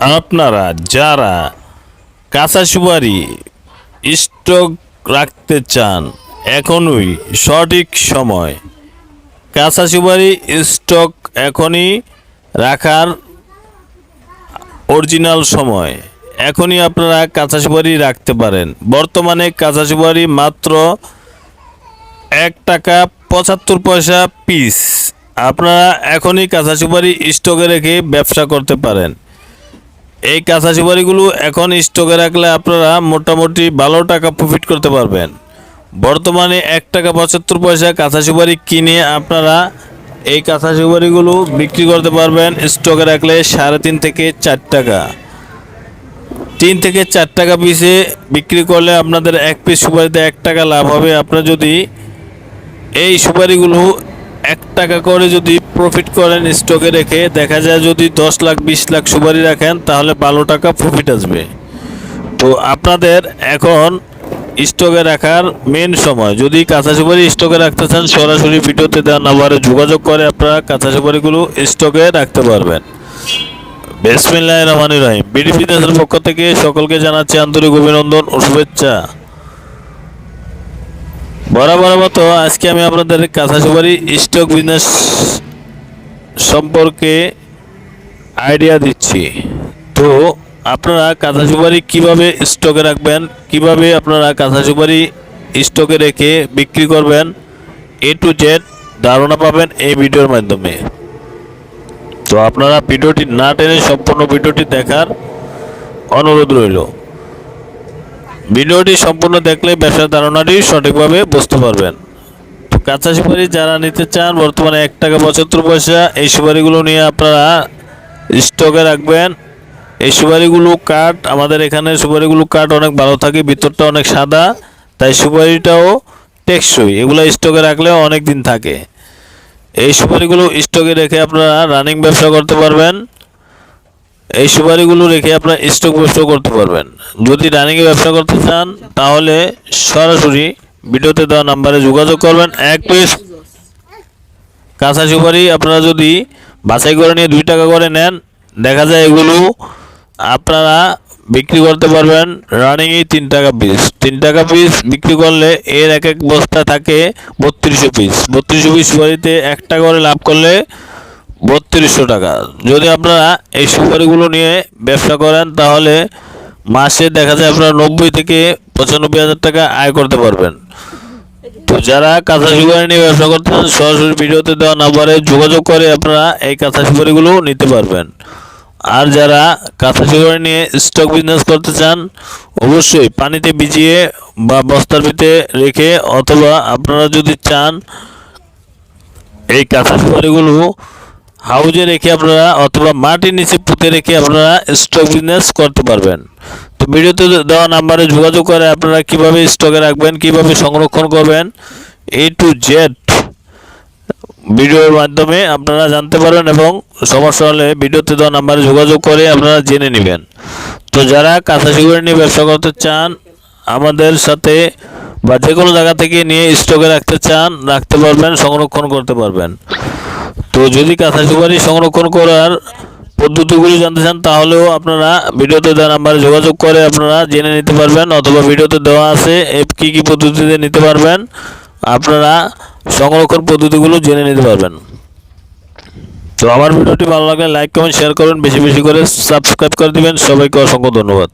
আপনারা যারা কাঁচা সুপারি স্টক রাখতে চান, এখনই সঠিক সময়। কাঁচা সুপারি স্টক এখনই রাখার অরিজিনাল সময়। এখনই আপনারা কাঁচা সুপারি রাখতে পারেন। বর্তমানে কাঁচা সুপারি মাত্র এক টাকা পঁচাত্তর পয়সা পিস আপনারা এখনই কাঁচা সুপারি স্টকে রেখে ব্যবসা করতে পারেন। এই কাঁচা সুপারিগুলো এখন স্টকে রাখলে আপনারা মোটামুটি ভালো টাকা প্রফিট করতে পারবেন। বর্তমানে এক টাকা পঁচাত্তর পয়সা কাঁচা সুপারি কিনে আপনারা এই কাঁচা সুপারিগুলো বিক্রি করতে পারবেন স্টকে রাখলে সাড়ে তিন থেকে চার টাকা। তিন থেকে চার টাকা পিসে বিক্রি করলে আপনাদের এক পিস সুপারিতে এক টাকা লাভ হবে। আপনারা যদি এই সুপারিগুলো এক টাকা করে যদি প্রফিট করেন স্টকে রেখে, দেখা যায় যদি দশ লাখ, বিশ লাখ সুপারি রাখেন, তাহলে ভালো টাকা প্রফিট আসবে। তো আপনাদের এখন স্টকে রাখার মেন সময়। যদি কাঁচা সুপারি স্টকে রাখতে চান, সরাসরি ভিডিওতে দেওয়া নাম্বারে যোগাযোগ করে আপনারা কাঁচা সুপারিগুলো স্টকে রাখতে পারবেন। বিসমিল্লাহ রহমান রহিম। বিডি বিদেশের পক্ষ থেকে সকলকে জানাচ্ছি আন্তরিক অভিনন্দন ও শুভেচ্ছা। বরাবর মতো আজকে আমি আপনাদের কাঁচা সুপারি স্টক বিজনেস সম্পর্কে আইডিয়া দিচ্ছি। তো আপনারা কাঁচা সুপারি কীভাবে স্টকে রাখবেন, কীভাবে আপনারা কাঁচা সুপারি স্টকে রেখে বিক্রি করবেন, এ টু জেড ধারণা পাবেন এই ভিডিওর মাধ্যমে। তো আপনারা ভিডিওটি না টেনে সম্পূর্ণ ভিডিওটি দেখার অনুরোধ রইল। ভিডিওটি সম্পূর্ণ দেখলে ব্যবসার ধারণাটি সঠিকভাবে বুঝতে পারবেন। তো কাঁচা সুপারি যারা নিতে চান, বর্তমানে এক টাকা পঁচাত্তর পয়সা, এই সুপারিগুলো নিয়ে আপনারা স্টকে রাখবেন। এই সুপারিগুলো কাঠ, আমাদের এখানে সুপারিগুলো কাঠ অনেক ভালো থাকে, ভিতরটা অনেক সাদা, তাই সুপারিটাও টেকসই, এগুলো স্টকে রাখলে অনেক দিন থাকে। এই সুপারিগুলো স্টকে রেখে আপনারা রানিং ব্যবসা করতে পারবেন। এই সুপারিগুলো রেখে আপনার স্টক ব্যবসা করতে পারবেন। যদি রানিংয়ে ব্যবসা করতে চান, তাহলে সরাসরি ভিডিওতে দেওয়া নাম্বারে যোগাযোগ করবেন। এক পিস কাঁচা সুপারি আপনারা যদি বাছাই করে নিয়ে দুই টাকা করে নেন, দেখা যায় এগুলো আপনারা বিক্রি করতে পারবেন রানিংয়ে তিন টাকা পিস তিন টাকা পিস বিক্রি করলে এর এক এক বস্তা থাকে বত্রিশশো পিস বত্রিশশো পিস সুপারিতে এক টাকা করে লাভ করলে বত্রিশশো টাকা। যদি আপনারা এই সুপারিগুলো নিয়ে ব্যবসা করেন, তাহলে মাসে দেখা যায় আপনারা নব্বই থেকে পঁচানব্বই হাজার টাকা আয় করতে পারবেন। তো যারা কাঁচা সুপারি নিয়ে ব্যবসা করতে চান, সরাসরি ভিডিওতে দেওয়া নাম্বারে যোগাযোগ করে আপনারা এই কাঁচা সুপারিগুলো নিতে পারবেন। আর যারা কাঁচা সুপারি নিয়ে স্টক বিজনেস করতে চান, অবশ্যই পানিতে ভিজিয়ে বা বস্তার ভিতরে রেখে অথবা আপনারা যদি চান, এই কাঁচা সুপারিগুলো হাউজে রেখে আপনারা অথবা মাটির নিচে পুঁতে রেখে আপনারা স্টক বিজনেস করতে পারবেন। তো ভিডিওতে দেওয়া নাম্বারে যোগাযোগ করে আপনারা কীভাবে স্টকে রাখবেন, কীভাবে সংরক্ষণ করবেন এ টু জেড ভিডিওর মাধ্যমে আপনারা জানতে পারবেন এবং সমস্যা হলে ভিডিওতে দেওয়া নাম্বারে যোগাযোগ করে আপনারা জেনে নেবেন। তো যারা কাঁচা সুপারি নিয়ে ব্যবসা করতে চান, আমাদের সাথে বা যে কোনো জায়গা থেকে নিয়ে স্টকে রাখতে চান, রাখতে পারবেন, সংরক্ষণ করতে পারবেন। তো যদি কাঁথা সুপারি সংরক্ষণ করার পদ্ধতিগুলি জানতে চান, তাহলেও আপনারা ভিডিওতে দেওয়া নাম্বারে যোগাযোগ করে আপনারা জেনে নিতে পারবেন, অথবা ভিডিওতে দেওয়া আছে কী কী পদ্ধতিতে নিতে পারবেন, আপনারা সংরক্ষণ পদ্ধতিগুলো জেনে নিতে পারবেন। তো আমার ভিডিওটি ভালো লাগলে লাইক, কমেন্ট, শেয়ার করুন, বেশি বেশি করে সাবস্ক্রাইব করে দিবেন। সবাইকে অসংখ্য ধন্যবাদ।